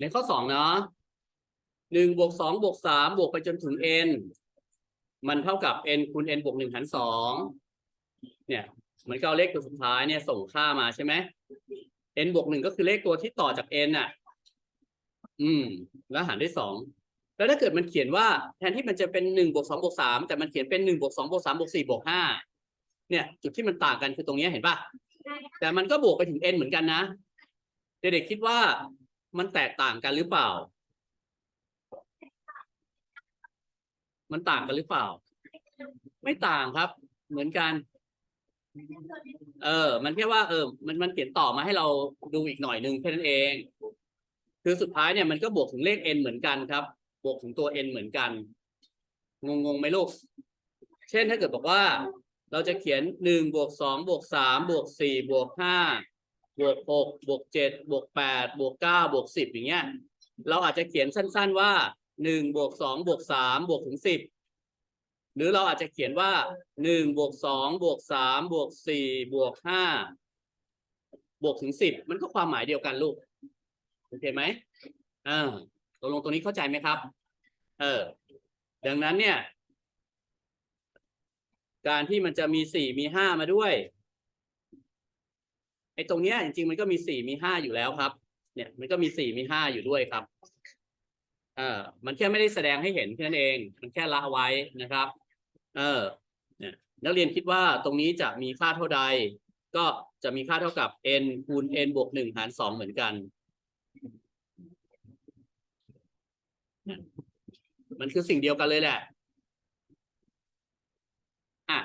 ในข้อสองเนาะหนึ่งบวกสองบวกสามบวกไปจนถึง n มันเท่ากับ n คูณ n บวกหนึ่งหารสองเนี่ยเหมือนกับเอาเลขตัวสุดท้ายเนี่ยส่งค่ามาใช่ไหม n บวกหนึ่งก็คือเลขตัวที่ต่อจาก n อะ อืม แล้วหารด้วยสองแล้วถ้าเกิดมันเขียนว่าแทนที่มันจะเป็นหนึ่งบวกสองบวกสามแต่มันเขียนเป็นหนึ่งบวกสองบวกสามบวกสี่บวกห้าเนี่ย จุดที่มันต่างกันคือตรงนี้เห็นป่ะแต่มันก็บวกไปถึง n เหมือนกันนะเด็กๆคิดว่า มันแตกต่างกันหรือเปล่า มันต่างกันหรือเปล่า ไม่ต่างครับ เหมือนกัน เออ มันแค่ว่า เออ มันมันเขียนต่อมาให้เราดูอีกหน่อยนึงแค่นั้นเอง คือสุดท้ายเนี่ยมันก็บวกถึงเลข n เหมือนกันครับ บวกถึงตัว n เหมือนกัน งงงๆไหมลูก เช่นถ้าเกิดบอกว่า เราจะเขียนหนึ่งบวกสองบวกสามบวกสี่บวกห้า บวกหกบวกเจ็ดบวกแปดบวกเก้าบวกสิบอย่างเงี้ย เราอาจจะเขียนสั้น ๆว่าหนึ่งบวกสองบวกสามบวกถึงสิบหรือเราอาจจะเขียนว่าหนึ่งบวกสองบวกสามบวกสี่บวกห้าบวกถึงสิบมันก็ความหมายเดียวกันลูกโอเคไหมเออตกลงตรงนี้เข้าใจไหมครับ เออ ดังนั้นเนี่ย การที่มันจะมีสี่มีห้ามาด้วย ไอ้ตรงเนี้ยจริงๆมันก็มีสี่มีห้าอยู่แล้วครับ เนี่ยมันก็มีสี่มีห้าอยู่ด้วยครับเออมันแค่ไม่ได้แสดงให้เห็นแค่นั้นเอง มันแค่ละไว้นะครับ เออเนี่ยนักเรียนคิดว่าตรงนี้จะมีค่าเท่าใด ก็จะมีค่าเท่ากับ n คูณ n บวกหนึ่งหารสองเหมือนกัน มันคือสิ่งเดียวกันเลยแหละ อะ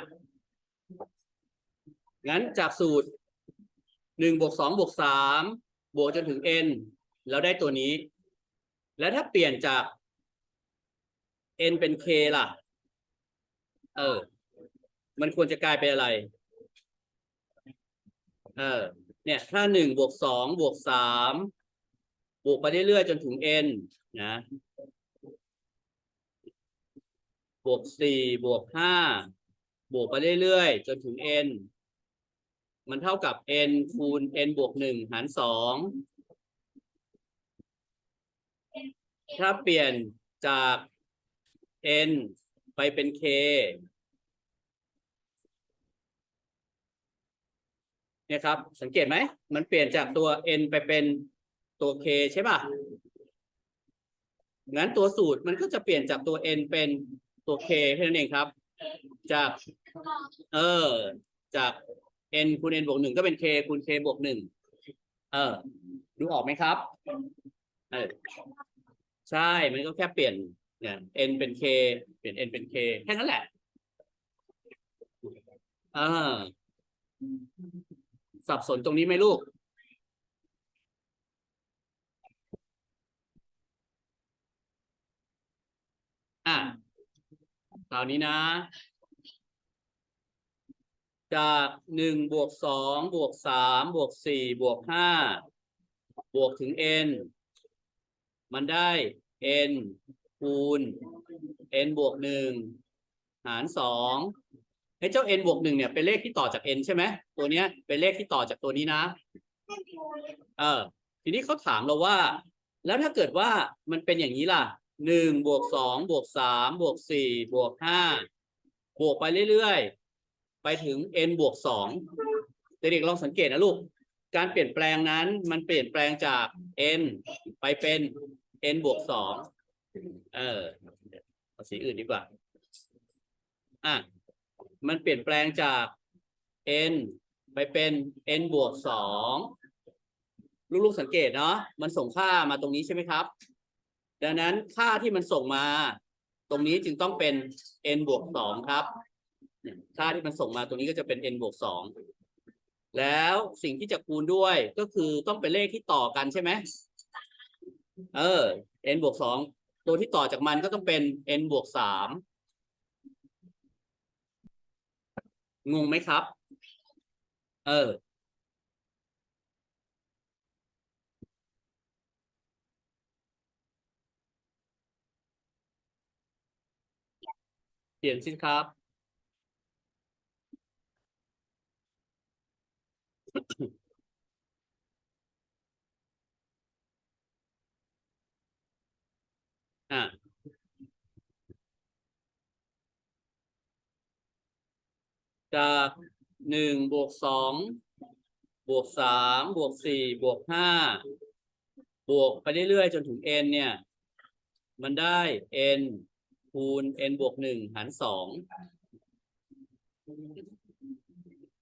งั้นจากสูตร หนึ่งบวกสองบวกสามบวกจนถึง n แล้วได้ตัวนี้ แล้วถ้าเปลี่ยนจาก n เป็น k ล่ะ เออ มันควรจะกลายเป็นอะไร เออ เนี่ย ถ้าหนึ่งบวกสองบวกสามบวกไปเรื่อยๆจนถึง n นะ บวกสี่บวกห้าบวกไปเรื่อยๆจนถึง n มันเท่ากับ n คูณ n บวกหนึ่งหารสองถ้าเปลี่ยนจาก n ไปเป็น k เนี่ยครับ สังเกตไหม มันเปลี่ยนจากตัว n ไปเป็นตัว k ใช่ป่ะ งั้นตัวสูตรมันก็จะเปลี่ยนจากตัว n เป็นตัว k แค่นั้นเองครับ จาก เออ จาก n คูณ n บวกหนึ่งก็เป็น k คูณ k บวกหนึ่งเออดูออกไหมครับเออใช่มันก็แค่เปลี่ยนเนี่ย n เป็น k เปลี่ยน n เป็น k แค่นั้นแหละเออสับสนตรงนี้ไหมลูกอะคราวนี้นะ จากหนึ่งบวกสองบวกสามบวกสี่บวกห้าบวกถึง n มันได้ n คูณ n บวกหนึ่งหารสองไอ้เจ้า n บวกหนึ่งเนี่ยเป็นเลขที่ต่อจาก n ใช่ไหมตัวเนี้ยเป็นเลขที่ต่อจากตัวนี้นะ เออ ทีนี้เขาถามเราว่า แล้วถ้าเกิดว่ามันเป็นอย่างนี้ล่ะหนึ่งบวกสองบวกสามบวกสี่บวกห้าบวกไปเรื่อยๆ ไปถึง n บวกสองเด็กๆลองสังเกตนะลูก การเปลี่ยนแปลงนั้นมันเปลี่ยนแปลงจาก n ไปเป็น n บวกสองเออเอาสีอื่นดีกว่า อะ มันเปลี่ยนแปลงจาก n ไปเป็น n บวกสองลูกๆสังเกตเนาะ มันส่งค่ามาตรงนี้ใช่ไหมครับ ดังนั้นค่าที่มันส่งมา ตรงนี้จึงต้องเป็น n บวกสองครับ ค่าที่มันส่งมาตรงนี้ก็จะเป็น n บวกสองแล้วสิ่งที่จะคูณด้วยก็คือต้องเป็นเลขที่ต่อกันใช่ไหมเออ n บวกสองตัวที่ต่อจากมันก็ต้องเป็น n บวกสามงงไหมครับ เออ เปลี่ยนสิครับ อะจากหนึ่งบวกสองบวกสามบวกสี่บวกห้าบวกไปเรื่อยๆจนถึง n เนี่ย มันได้ n คูณ n บวกหนึ่งหารสอง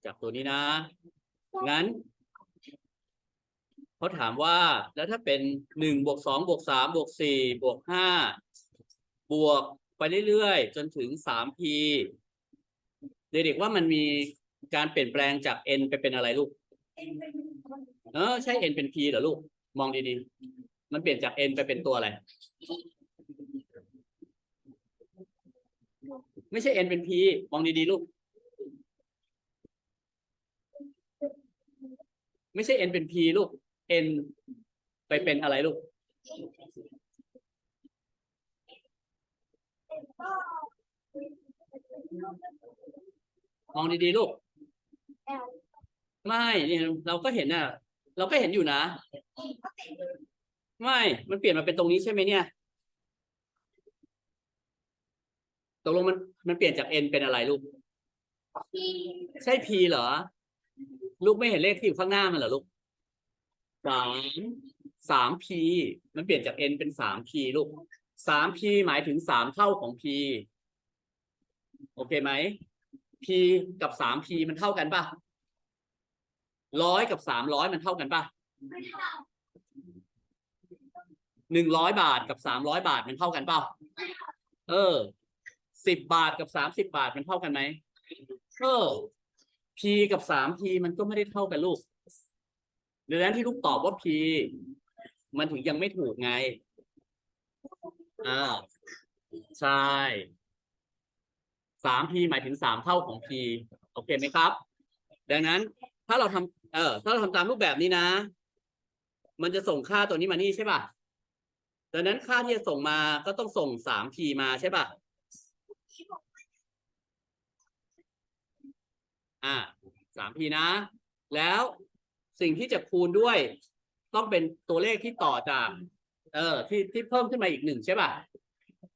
จากตัวนี้นะ งั้นเขาถามว่าแล้วถ้าเป็นหนึ่งบวกสองบวกสามบวกสี่บวกห้าบวกไปเรื่อยๆ จนถึงสาม p เด็กๆว่ามันมีการเปลี่ยนแปลงจาก n ไปเป็นอะไรลูก เออใช่ n เป็น p เหรอลูก มองดีๆ มันเปลี่ยนจาก n ไปเป็นตัวอะไร ไม่ใช่ n เป็น p มองดีๆ ลูก ไม่ใช่ n เป็น p ลูก n ไปเป็นอะไรลูก มองดีๆลูก ไม่เนี่ยเราก็เห็นน่ะ เราก็เห็นอยู่นะ ไม่ มันเปลี่ยนมาเป็นตรงนี้ใช่ไหมเนี่ยตกลงมันมันเปลี่ยนจาก n เป็นอะไรลูก ใช่ p เหรอ ลูกไม่เห็นเลขที่อยู่ข้างหน้ามันเหรอลูกสามสาม p มันเปลี่ยนจาก n เป็นสาม p ลูกสาม p หมายถึงสามเท่าของ p โอเคไหม p กับสาม p มันเท่ากันป่ะร้อยกับสามร้อยมันเท่ากันป่ะหนึ่งร้อยบาทกับสามร้อยบาทมันเท่ากันเปล่าเออสิบบาทกับสามสิบบาทมันเท่ากันไหมเออ p กับสาม p มันก็ไม่ได้เท่ากันลูกดังนั้นที่ลูกตอบว่า p มันถึงยังไม่ถูกไง อ่า ใช่สาม p หมายถึงสามเท่าของ p โอเคไหมครับ ดังนั้นถ้าเราทำเออ ถ้าเราทำตามรูปแบบนี้นะ มันจะส่งค่าตัวนี้มานี่ใช่ป่ะ ดังนั้นค่าที่จะส่งมาก็ต้องส่งสาม p มาใช่ป่ะ อ่าสาม p นะ แล้วสิ่งที่จะคูณด้วย ต้องเป็นตัวเลขที่ต่อจาก เออ ที่ที่เพิ่มขึ้นมาอีกหนึ่งใช่ป่ะ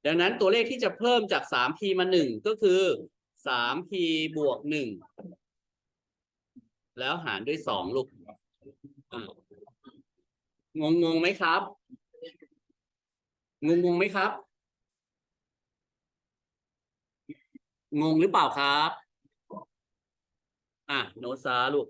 ดังนั้นตัวเลขที่จะเพิ่มจากสาม p มาหนึ่งก็คือสาม p บวกหนึ่งแล้วหารด้วยสองลูกงงงงไหมครับ งงงงไหมครับ งงหรือเปล่าครับ อะโนซาลูก